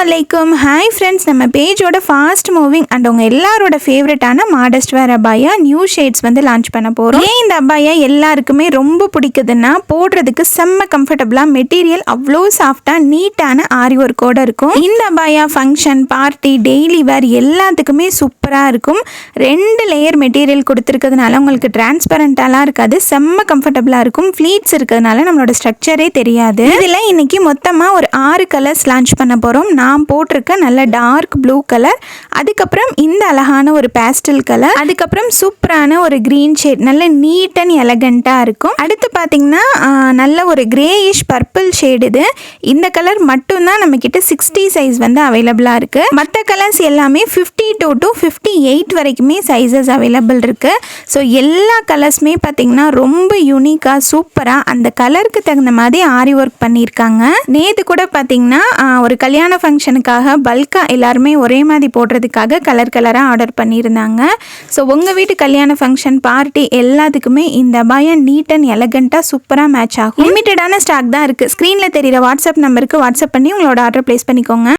அலைக்கும். Hi friends நம்ம பேஜோட fast moving and உங்கள் எல்லாரோட ஃபேவரட்டான மாடஸ்ட் வேர் அபாயா நியூ ஷேட்ஸ் வந்து லான்ச் பண்ண போகிறோம் ஏன் இந்த அபாயா எல்லாருக்குமே ரொம்ப பிடிக்குதுன்னா போடுறதுக்கு செம்ம கம்ஃபர்டபுளாக மெட்டீரியல் அவ்வளோ சாஃப்டாக நீட்டான ஆரி ஒர்க்கோடு இருக்கும். இந்த அபாயா ஃபங்க்ஷன் பார்ட்டி டெய்லி வேர் எல்லாத்துக்குமே சூப்பராக இருக்கும். ரெண்டு லேயர் மெட்டீரியல் கொடுத்துருக்கிறதுனால உங்களுக்கு டிரான்ஸ்பரண்ட்டாலாம் இருக்காது. செம்ம கம்ஃபர்டபுளாக இருக்கும். ஃப்ளீட்ஸ் இருக்கிறதுனால நம்மளோட ஸ்ட்ரக்சரே தெரியாது. இதில் இன்றைக்கி மொத்தமாக ஒரு ஆறு கலர்ஸ் லான்ச் பண்ண போகிறோம் நான் போட்டிருக்க நல்ல டார்க் ப்ளூ கலர் அதுக்கப்புறம் இந்த அழகான ஒரு பேஸ்டல் கலர் அதுக்கப்புறம் சூப்பரான ஒரு க்ரீன் ஷேட் நல்ல நீட் அண்ட் எலகண்ட்டாக இருக்கும். அடுத்து பார்த்தீங்கன்னா நல்ல ஒரு கிரேயிஷ் பர்பிள் ஷேடு இது. இந்த கலர் மட்டும்தான் நம்மக்கிட்ட சிக்ஸ்டி சைஸ் வந்து அவைலபிளாக இருக்குது மற்ற கலர்ஸ் எல்லாமே fifty two to fifty eight வரைக்குமே சைஸஸ் அவைலபிள் இருக்குது ஸோ எல்லா கலர்ஸுமே பார்த்திங்கன்னா ரொம்ப யூனிக்காக சூப்பராக அந்த கலருக்கு தகுந்த மாதிரி ஆரி ஒர்க் பண்ணியிருக்காங்க. நேற்று கூட பார்த்தீங்கன்னா ஒரு கல்யாண ஃபங்க்ஷனுக்காக பல்காக எல்லாருமே ஒரே மாதிரி போடுறதுக்காக கலர் கலராக ஆர்டர் பண்ணியிருந்தாங்க. ஸோ உங்கள் வீட்டு கல்யாண ஃபங்க்ஷன் பார்ட்டி எல்லாத்துக்குமே இந்த பயம் நீட் அண்ட் எலகண்ட்டாக சூப்பராக மேட்ச் ஆகும். லிமிட்டடான ஸ்டாக் தான் இருக்குது ஸ்க்ரீனில் தெரியிற வாட்ஸ்அப் நம்பருக்கு வாட்ஸ்அப் பண்ணி உங்களோட ஆர்டர் ப்ளேஸ் பண்ணிக்கோங்க.